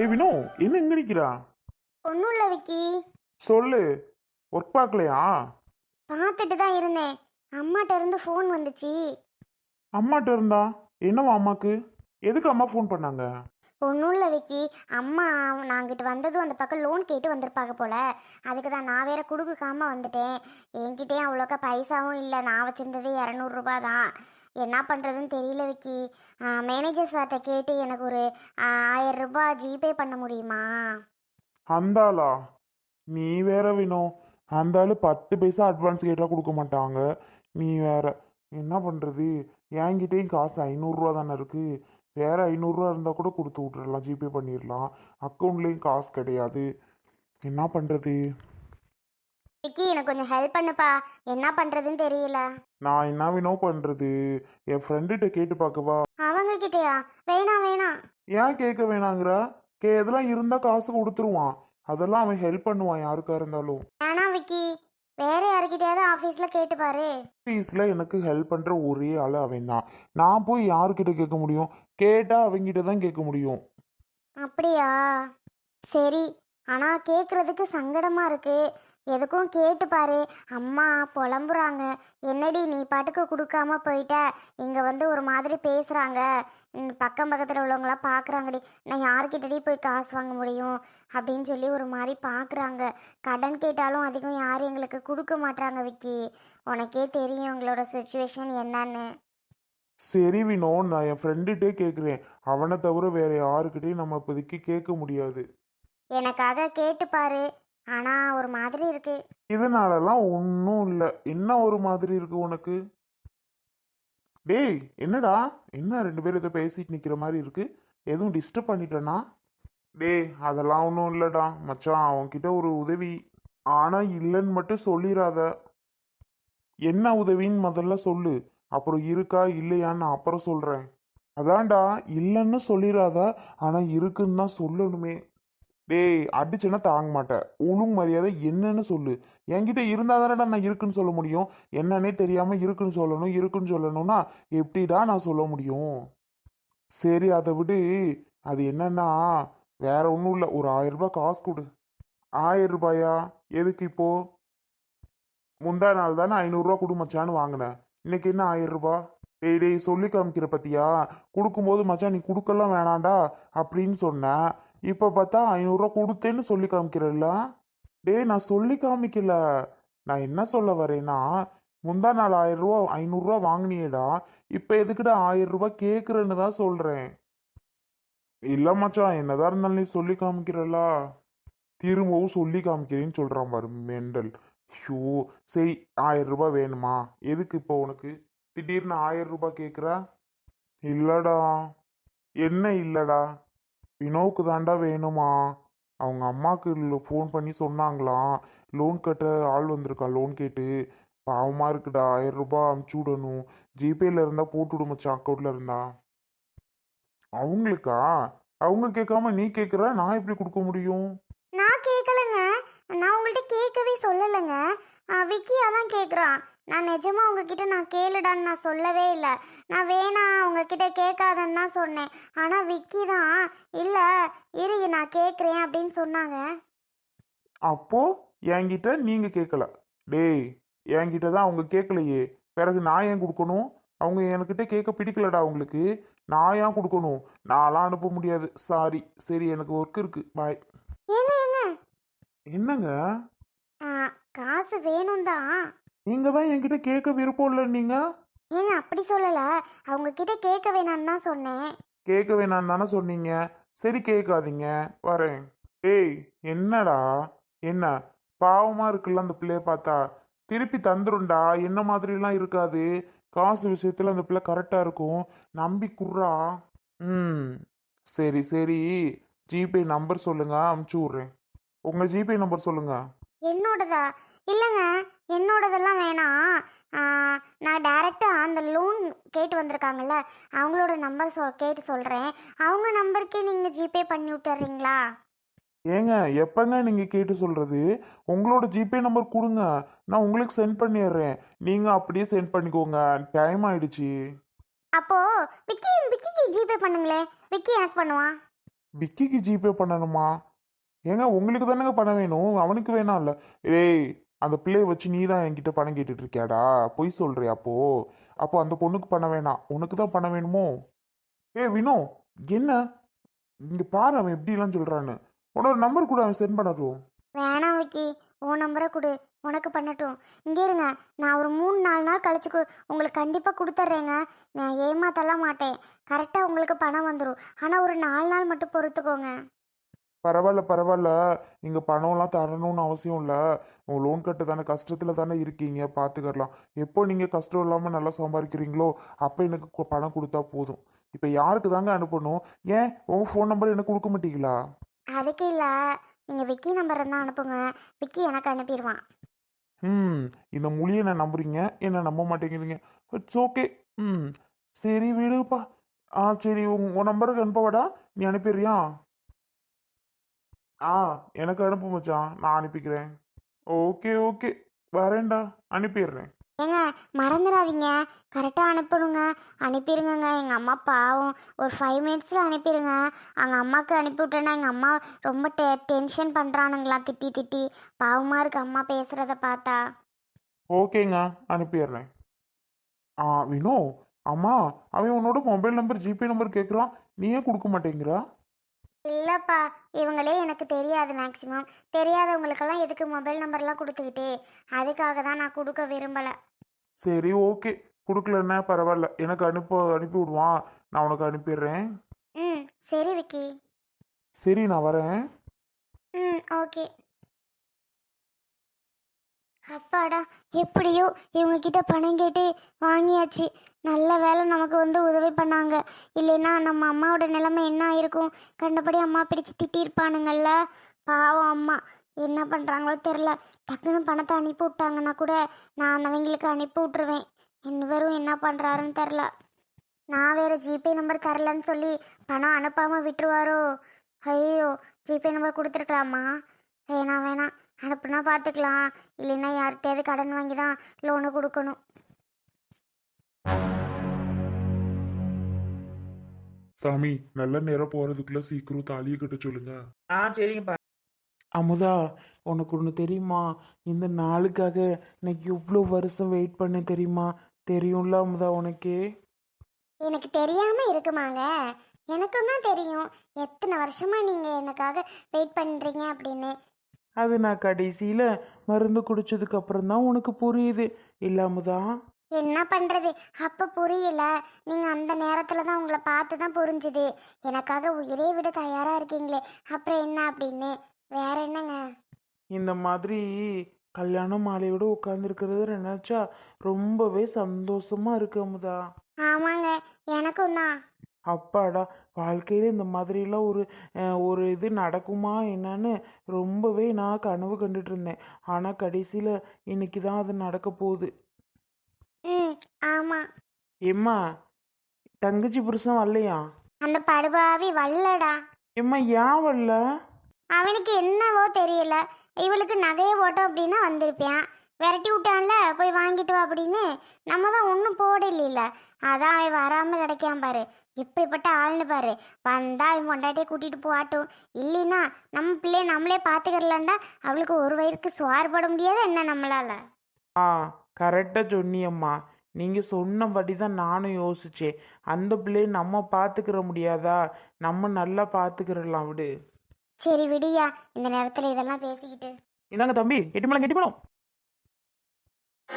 ஏ வினோ என்ன இங்க நிக்கிறா ஒன்றும் இல்லை விக்கி. சொல்லு ஒர்க் பார்க்கலையா? பார்த்துட்டு தான் இருந்தேன். அம்மாட்ட இருந்து ஃபோன் வந்துச்சு. அம்மாட்ட இருந்தா? என்னவா அம்மாக்கு? எதுக்கு அம்மா ஃபோன் பண்ணாங்க? ஒன்றும் இல்லை விக்கி. அம்மா நாங்கிட்ட வந்ததும் அந்த பக்கம் லோன் கேட்டு வந்திருப்பாங்க போல. அதுக்கு தான் நான் வேற கொடுக்காம வந்துட்டேன். என்கிட்டயும் அவ்வளோக்கா பைசாவும் இல்லை. நான் வச்சிருந்ததே இரநூறுபா தான். என்ன பண்ணுறதுன்னு தெரியல விக்கி. மேனேஜர் சார்கிட்ட கேட்டு எனக்கு ஒரு ஆயிரம் ரூபாய் ஜிபே பண்ண முடியுமா? அந்தாளா? நீ வேற வினோ. அந்த பத்து பைசா அட்வான்ஸ் கேட்டால் கொடுக்க மாட்டாங்க. நீ வேற. என்ன பண்ணுறது என்கிட்டயும் காசு ஐநூறுரூவா தானே இருக்குது வேற ஐநூறுரூவா இருந்தால் கூட கொடுத்து விட்றலாம் ஜிபே பண்ணிடலாம் அக்கௌண்ட்லேயும் காசு கிடையாது. என்ன பண்ணுறது விக்கி எனக்கு கொஞ்சம் ஹெல்ப் பண்ணுப்பா. என்ன பண்ணுறதுன்னு தெரியல. நான் என்ன வினோ பண்ணுறது என் ஃப்ரெண்டுகிட்ட கேட்டு பார்க்கவா? அவங்க கிட்டயா? வேணாம் வேணாம் ஏன் கேட்க வேணாங்கிறா? கே இதெல்லாம் இருந்தால் காசு கொடுத்துருவான். அதெல்லாம் அவன் ஹெல்ப் பண்ணுவான் யாருக்கா இருந்தாலும். வேணாம் விக்கி வேற யாருக்கிட்டயாவது ஆஃபீஸில் கேட்டு பாரு. ஆஃபீஸில் எனக்கு ஹெல்ப் பண்ணுற ஒரே ஆள் அவன் தான் நான் போய் யாருக்கிட்ட கேட்க முடியும்? கேட்டால் அவங்கிட்ட தான் கேட்க முடியும். அப்படியா? சரி. ஆனால் கேட்குறதுக்கு சங்கடமாக இருக்கு. எதுக்கும் கேட்டு பாரு. அம்மா புலம்புறாங்க. என்னடி நீ பாட்டுக்கு கொடுக்காம போயிட்ட? இங்கே வந்து ஒரு மாதிரி பேசுகிறாங்க பக்கம் பக்கத்தில் உள்ளவங்களாம் பார்க்குறாங்கடி நான் யார்கிட்டடி போய் காசு வாங்க முடியும்? அப்படின்னு சொல்லி ஒரு மாதிரி பார்க்குறாங்க கடன் கேட்டாலும் அதிகம் யாரும் எங்களுக்கு கொடுக்க மாட்றாங்க விக்கி. உனக்கே தெரியும் உங்களோட சுச்சுவேஷன் என்னன்னு. சரி வினோ நான் என் ஃப்ரெண்டுகிட்டே கேட்குறேன் அவனை தவிர வேற யாருக்கிட்டையும் நம்ம இப்போதைக்கு கேட்க முடியாது. எனக்காக கேட்டு ஆனா ஆனால் ஒரு மாதிரி இருக்கு. இதனாலலாம் ஒன்றும் இல்லை. என்ன ஒரு மாதிரி இருக்கு உனக்கு? டேய் என்னடா? என்ன ரெண்டு பேரும் இதை பேசிட்டு நிற்கிற மாதிரி இருக்கு? எதுவும் டிஸ்டர்ப் பண்ணிட்டேனா? டேய் அதெல்லாம் ஒன்றும் இல்லைடா. மச்சான் அவன்கிட்ட ஒரு உதவி. ஆனால் இல்லைன்னு மட்டும் சொல்லிடாத என்ன உதவின்னு முதல்ல சொல்லு. அப்புறம் இருக்கா இல்லையான்னு நான் அப்புறம் சொல்கிறேன் அதான்டா இல்லைன்னு சொல்லிடாத ஆனால் இருக்குன்னு தான் சொல்லணுமே. டேய் அடிச்சேன்னா தாங்க மாட்டேன். ஒழுங்கு மரியாதை என்னன்னு சொல்லு. என்கிட்ட இருந்தால் தானடா நான் இருக்குன்னு சொல்ல முடியும்? என்னன்னே தெரியாமல் இருக்குன்னு சொல்லணும் இருக்குன்னு சொல்லணும்னா எப்படிடா நான் சொல்ல முடியும்? சரி அதை விடு. அது என்னன்னா வேற ஒன்றும் இல்லை. ஒரு ஆயிரம் ரூபாய் காசு கொடு. ஆயிரம் ரூபாயா எதுக்கு இப்போ? முந்தா நாள் தானே ஐநூறுரூவா கொடு மச்சான்னு வாங்கினேன். இன்னைக்கு என்ன ஆயிரம் ரூபாய் டேய் டேய் சொல்லி காமிக்கிற பத்தியா? கொடுக்கும்போது மச்சான் நீ கொடுக்கலாம் வேணாண்டா அப்படின்னு சொன்னேன். இப்போ பார்த்தா ஐநூறுரூவா கொடுத்தேன்னு சொல்லி காமிக்கிறல்ல? டேய் நான் சொல்லி காமிக்கல. நான் என்ன சொல்ல வரேன்னா முந்தா நாள் ஆயிரம் ரூபா ஐநூறுரூவா வாங்கினியடா. இப்போ எதுக்குடா ஆயிரம் ரூபாய் கேட்குறேன்னு தான் சொல்கிறேன் இல்லை மச்சான் என்னதான் இருந்தாலும் நீ சொல்லி காமிக்கிறல்ல. திரும்பவும் சொல்லி காமிக்கிறேன்னு சொல்கிறான் பாரு மெண்டல். ஷோ சரி ஆயிரம் ரூபாய் வேணுமா? எதுக்கு இப்போ உனக்கு? திடீர்னு ஆயிரம் ரூபாய் கேட்குறா இல்லைடா. என்ன இல்லைடா? வினோவுக்கு தாண்டா வேணுமா? அவங்க அம்மாவுக்கு ஃபோன் பண்ணி சொன்னாங்களாம் லோன் கட்ட ஆள் வந்திருக்கா லோன் கேட்டு. பாவமாக இருக்குடா ஆயிரம் ரூபாய் அமுச்சு விடணும். ஜிபேல இருந்தால் போட்டு விடு மச்சான் அக்கௌண்ட்ல இருந்தா. அவங்களுக்கா? அவங்க கேட்காம நீ கேட்குற நான் எப்படி கொடுக்க முடியும்? நான் கேட்கலங்க. நான் உங்கள்கிட்ட கேட்கவே சொல்லலைங்க. விக்கி அதான் கேட்குறான். நான் நிஜமா உங்ககிட்ட நான் கேளுடான்னு நான் சொல்லவே இல்லை. நான் வேணாம் உங்ககிட்ட கேட்காதன்னு தான் சொன்னேன். ஆனால் விக்கி தான் இல்லை இரு நான் கேட்குறேன் அப்படின்னு சொன்னாங்க. அப்போ என்கிட்ட நீங்க கேட்கல டேய் என்கிட்ட தான் அவங்க கேட்கலையே பிறகு நான் ஏன் கொடுக்கணும்? அவங்க என்கிட்ட கேட்க பிடிக்கலடா அவங்களுக்கு நான் ஏன் கொடுக்கணும்? நான்லாம் அனுப்ப முடியாது. சாரி. சரி எனக்கு ஒர்க் இருக்கு. பாய் என்னங்க? ஆ, காசு வேணும் தான் நீங்க தான் என்கிட்ட கேட்க விருப்பம் இல்லை நீங்க? ஏங்க அப்படி சொல்லலை. அவங்க கிட்ட கேட்க வேணான்னு தான் சொன்னேன். கேட்க வேணாம் தானே சொன்னீங்க. சரி கேட்காதீங்க. வரேன். டேய் என்னடா? என்ன? பாவமா இருக்குல்ல அந்த பிள்ளைய பார்த்தா? திருப்பி தந்துரும்டா. என்ன மாதிரிலாம் இருக்காது. காசு விஷயத்துல அந்த பிள்ளை கரெக்டா இருக்கும். நம்பி குர்றா. ம். சரி சரி. ஜிபே நம்பர் சொல்லுங்க. அமுச்சு விட்றேன். உங்க ஜிபே நம்பர் சொல்லுங்க. என்னோடதா? இல்லைங்க. என்னோடதெல்லாம் வேணாம். நான் டைரெக்டாக அந்த லோன் கேட்டு வந்திருக்காங்கல்ல அவங்களோட நம்பர் சொல் கேட்டு சொல்கிறேன் அவங்க நம்பருக்கே நீங்கள் ஜிபே பண்ணி விட்டுறீங்களா? ஏங்க எப்பங்க நீங்க கேட்டு சொல்றது? உங்களோட ஜிபே நம்பர் கொடுங்க. நான் உங்களுக்கு சென்ட் பண்ணிடுறேன். நீங்க அப்படியே சென்ட் பண்ணிக்கோங்க. டைம் ஆயிடுச்சு. அப்போது விக்கி விக்கிக்கு ஜிபே பண்ணுங்களேன். விக்கி எனக்கு பண்ணுவான் விக்கிக்கு ஜிபே பண்ணணுமா? ஏங்க உங்களுக்கு தானேங்க பணம் வேணும். அவனுக்கு வேணாம்ல. ஏய் அந்த பிள்ளையை வச்சு நீ தான் என்கிட்ட பணம் கேட்டுட்டு இருக்கியாடா பொய் சொல்றியா அப்போ? அப்போ அந்த பொண்ணுக்கு பணம் வேணாம். உனக்கு தான் பணம் வேணுமோ? ஏ வினோ என்ன? இங்க பாரு அவன் எப்படிலாம் சொல்றான்னு. உன்னோட நம்பர் கூட அவன் சென்ட் பண்ணட்டும். வேணாம் விக்கி உன் நம்பரை கொடு. உனக்கு பண்ணட்டும். இங்கே இருங்க. நான் ஒரு மூணு நாலு நாள் கழிச்சு உங்களுக்கு கண்டிப்பாக கொடுத்துட்றேங்க நான் ஏமாத்தலாம் மாட்டேன். கரெக்டாக உங்களுக்கு பணம் வந்துடும் ஆனால் ஒரு நாலு நாள் மட்டும் பொறுத்துக்கோங்க. பரவாயில்ல பரவாயில்ல. நீங்க பணம்லாம் தரணும்னு அவசியம் இல்லை. உங்க லோன் கட்டு தானே கஷ்டத்துல தானே இருக்கீங்க பார்த்துக்கலாம் எப்போ நீங்க கஷ்டம் இல்லாம நல்லா சம்பாதிக்கிறீங்களோ அப்போ எனக்கு பணம் கொடுத்தா போதும். இப்போ யாருக்கு தாங்க அனுப்பணும்? ஏன்? உங்க ஃபோன் நம்பர் எனக்கு கொடுக்க மாட்டீங்களா? அதுக்கு இல்லை. நீங்கள் விக்கி நம்பர் இருந்தால் அனுப்புங்க. விக்கி எனக்கு அனுப்பிடுவான் ம். இந்த மொழியை நான் நம்புறீங்க என்ன நம்ப மாட்டேங்கிறீங்க. It's okay. ம். சரி விடுப்பா. ஆ சரி. உங்க உன் நம்பருக்கு அனுப்பவாடா. நீ அனுப்பிடுறியா? ஆ எனக்கு அனுப்பு மச்சான். நான் அனுப்பிக்கிறேன். Okay okay. வரேன்டா. அனுப்பிடுறேன். ஏங்க மறந்துடாதீங்க. கரெக்டாக அனுப்பணுங்க. அனுப்பிடுங்கங்க. எங்கள் அம்மா பாவம். ஒரு ஃபைவ் மினிட்ஸில் அனுப்பிடுங்க. அவங்க அம்மாவுக்கு அனுப்பி விட்டேன்னா எங்கள் அம்மா ரொம்ப டெ டென்ஷன் பண்ணுறானுங்களா திட்டி திட்டி. பாவமாக இருக்கு அம்மா பேசுகிறத பார்த்தா. ஓகேங்க. அனுப்பிடுறேன். ஆ வினோ அம்மா அவன் உன்னோட மொபைல் நம்பர் ஜிபே நம்பர் கேட்குறான் நீ ஏன் கொடுக்க மாட்டேங்கிறா? இல்லைப்பா இவங்களே எனக்கு தெரியாது மேக்ஸிமம் தெரியாதவங்களுக்கெல்லாம் எதுக்கு மொபைல் நம்பர்லாம் கொடுத்துக்கிட்டு? அதுக்காக தான் நான் கொடுக்க விரும்பலை. சரி ஓகே கொடுக்கலன்னா பரவாயில்ல. எனக்கு அனுப்ப அனுப்பி விடுவான். நான் உனக்கு அனுப்பிடுறேன். ம் சரி விக்கி. சரி நான் வரேன். ம் ஓகே அப்பாடா எப்படியோ இவங்க கிட்ட பணம் கேட்டு வாங்கியாச்சு. நல்ல வேலை நமக்கு வந்து உதவி பண்ணாங்க. இல்லைன்னா நம்ம அம்மாவோட நிலைமை என்ன ஆயிருக்கும்? கண்டபடி அம்மா பிடிச்சு திட்டிருப்பானுங்கள்ல பாவம் அம்மா. என்ன பண்ணுறாங்களோ தெரில டக்குன்னு பணத்தை அனுப்பி விட்டாங்கன்னா கூட நான் அவங்களுக்கு அனுப்பி விட்ருவேன் இன்னவரும் என்ன பண்ணுறாருன்னு தெரில நான் வேறு ஜிபே நம்பர் தரலன்னு சொல்லி பணம் அனுப்பாமல் விட்டுருவாரோ? ஐயோ ஜிபே நம்பர் கொடுத்துருக்கலாமா? வேணாம் வேணாம். அனுப்புனா பார்த்துக்கலாம் இல்லைன்னா யார்கிட்டயாவது கடன் வாங்கி தான் லோனு கொடுக்கணும். சாமி நல்ல நேரம் போறதுக்குள்ள சீக்கிரம் தாலியை கட்ட சொல்லுங்க. ஆ சரிங்கப்பா. அமுதா உனக்கு ஒன்று தெரியுமா? இந்த நாளுக்காக நான் எவ்வளோ வருஷம் வெயிட் பண்ணேன் தெரியுமா? தெரியும்ல அமுதா உனக்கு? எனக்கு தெரியாமல் இருக்குமாங்க? எனக்கும் தான் தெரியும். எத்தனை வருஷமா நீங்கள் எனக்காக வெயிட் பண்ணுறீங்க அப்படின்னு. அது நான் கடைசியில் மருந்து குடிச்சதுக்கு அப்புறம் தான் உனக்கு புரியுது. இல்லை அமுதா என்ன பண்ணுறது அப்போ புரியல. நீங்கள் அந்த நேரத்தில் தான் உங்களை பார்த்து தான் புரிஞ்சுது. எனக்காக உயிரே விட தயாராக இருக்கீங்களே. அப்புறம் என்ன அப்படின்னு? வேற என்னங்க? இந்த மாதிரி கல்யாண மாலையோட உட்காந்துருக்கிறது நினச்சா ரொம்பவே சந்தோஷமா இருக்கு அமுதா. ஆமாங்க. எனக்கும் தான். அப்பாடா வாழ்க்கையில் இந்த மாதிரிலாம் ஒரு ஒரு இது நடக்குமா என்னன்னு ரொம்பவே நான் கனவு கண்டுட்டு இருந்தேன் ஆனால் கடைசியில் இன்னைக்கு தான் அது நடக்க போகுது. ம் ஆமாம் எம்மா தங்கச்சி புருஷன் வரலையா? அந்த படுபாவி வல்லடா எம்மா ஏன் வரல? அவனுக்கு என்னவோ தெரியல. இவளுக்கு நகையை போட்டோம் அப்படின்னா வந்திருப்பான். விரட்டி விட்டான்ல போய் வாங்கிட்டு வா அப்படின்னு. நம்ம தான் ஒன்றும் போடல அதான் அவன் வராமல் கிடைக்காம பாரு. எப்படிப்பட்ட ஆள்னு பாரு. வந்தா அவன் பொண்டாட்டியை கூட்டிட்டு போகட்டும். இல்லைன்னா நம்ம பிள்ளைய நம்மளே பார்த்துக்கிறலாண்டா அவளுக்கு ஒரு வயிறுக்கு சுவார் போட முடியாது என்ன நம்மளால? ஆ கரெக்டாக சொன்னியம்மா. நீங்கள் சொன்னபடி தான் நானும் யோசித்தேன் அந்த பிள்ளையை நம்ம பார்த்துக்கிற முடியாதா? நம்ம நல்லா பார்த்துக்கிறலாம் விடு. சரி விடியா. இந்த நேரத்தில் இதெல்லாம் பேசிக்கிட்டு. இந்தாங்க தம்பி கெட்டிமலம் கெட்டிமலம்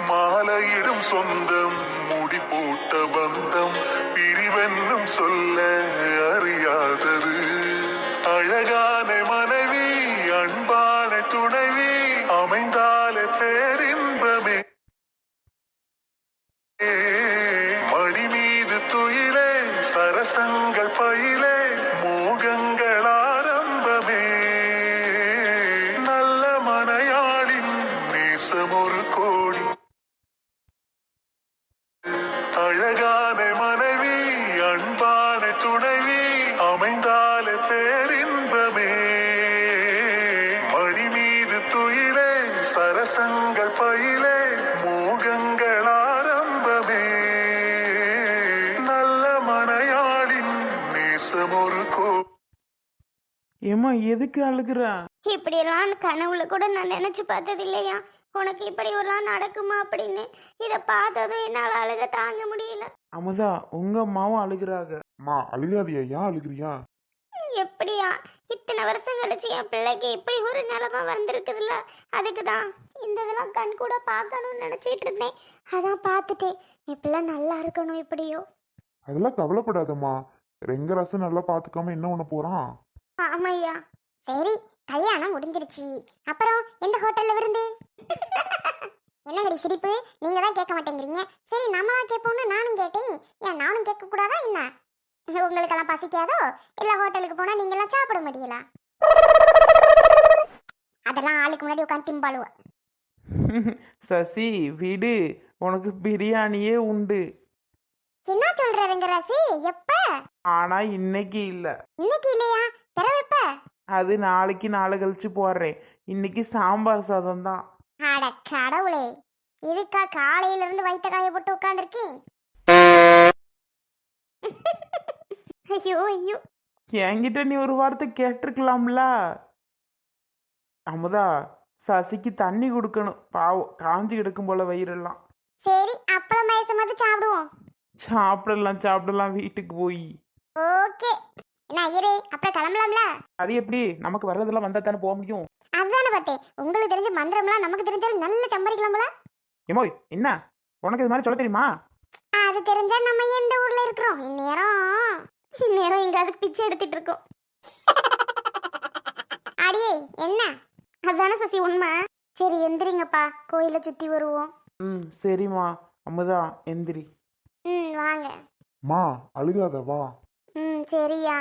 மாலையிடும் சொந்தம் முடி போட்ட பந்தம் பிரிவென்னும் சொல்ல அறியாதது. அழகான மனைவி அன்பான துணைவி அமைந்தாலே பேரின்பமே. மடி மீது துயிலே சரசங்கள் சரசங்கள் பயிலே மோகங்கள் ஆரம்பமே. நல்ல மனையாளின் நேசம் ஒரு கோ ஏம்மா எதுக்கு அழுகுற? இப்படியெல்லாம் கனவுல கூட நான் நினைச்சு பார்த்தது இல்லையா? உனக்கு இப்படி ஒருலாம் நடக்குமா அப்படின்னு? இதை பார்த்ததும் என்னால் அழுக தாங்க முடியல. அமுதா உங்க அம்மாவும் அழுகுறாங்க. அம்மா அழுகாதியா ஏன் அழுகுறியா எப்படியா? இத்தனை வருஷம் கழிச்சு என் பிள்ளைக்கு இப்படி ஒரு நிலைமை வந்திருக்குதுல்ல? அதுக்கு தான் இந்த இதெல்லாம் கண் கூட பார்க்கணும்னு நினச்சிட்டு இருந்தேன். அதான் பார்த்துட்டேன். பிள்ளை நல்லா இருக்கணும் இப்படியோ? அதெல்லாம் கவலைப்படாதம்மா. ரெங்கராசன் நல்லா பார்த்துக்காம என்ன பண்ண போறான்? ஆமையா சரி கல்யாணம் முடிஞ்சிருச்சு. அப்புறம் எந்த ஹோட்டல்ல விருந்து? என்னங்கடி சிரிப்பு? நீங்க தான் கேட்க மாட்டேங்கிறீங்க. சரி நம்மளா கேட்போம்னு நானும் கேட்டேன். ஏன் நானும் கேட்க கூடாதா என்ன? உங்களுக்கெல்லாம் பசிக்காதோ? இல்ல ஹோட்டலுக்கு போனா நீங்க எல்லாம் சாப்பிட முடியல அதெல்லாம் ஆளுக்கு முன்னாடி உட்காந்து திம்பாளுவ. சசி விடு. உனக்கு பிரியாணியே உண்டு. என்ன சொல்ற ரங்கராசி எப்ப? ஆனா இன்னைக்கு இல்ல. இன்னைக்கு இல்லையா? பிறகு எப்ப? அது நாளைக்கு நாளை கழிச்சு போடுறேன். இன்னைக்கு சாம்பார் சாதம் தான். அட கடவுளே. இதுக்கா காலையில இருந்து வயித்த காய போட்டு உட்காந்துருக்கேன் ஐயோ ஐயோ. என்கிட்ட நீ ஒரு வார்த்தை கேட்டிருக்கலாம்ல. அமுதா சசிக்கு தண்ணி கொடுக்கணும். பாவம் காஞ்சி கிடக்கும் போல வயிறெல்லாம். சரி அப்புறம் மயசமாவது சாப்பிடுவோம். சாப்பிடலாம் சாப்பிடலாம் வீட்டுக்கு போய். ஓகே. என்ன ஐயரே அப்புறம் கிளம்பலாம்ல? அது எப்படி? நமக்கு வர்றதெல்லாம் வந்தா தானே போக முடியும். அதுதானே பார்த்தேன். உங்களுக்கு தெரிஞ்ச மந்திரம்லாம் நமக்கு தெரிஞ்சாலும் நல்ல சம்பாதிக்கலாம் போல. ஏமோய் என்ன? உனக்கு இது மாதிரி சொல்ல தெரியுமா? அது தெரிஞ்சா நம்ம எந்த ஊர்ல இருக்கிறோம்? இந்நேரம். இந்நேரம் எங்காவது பிச்சை எடுத்துட்டு இருக்கோம். அடியே என்ன? அதுதானே சசி உண்மை? சரி எந்திரிங்கப்பா. கோயிலை சுத்தி வருவோம். ம் சரிம்மா. அமுதா எந்திரி. ம் வாங்க. மா அழுகாத வா. ம் சரியா.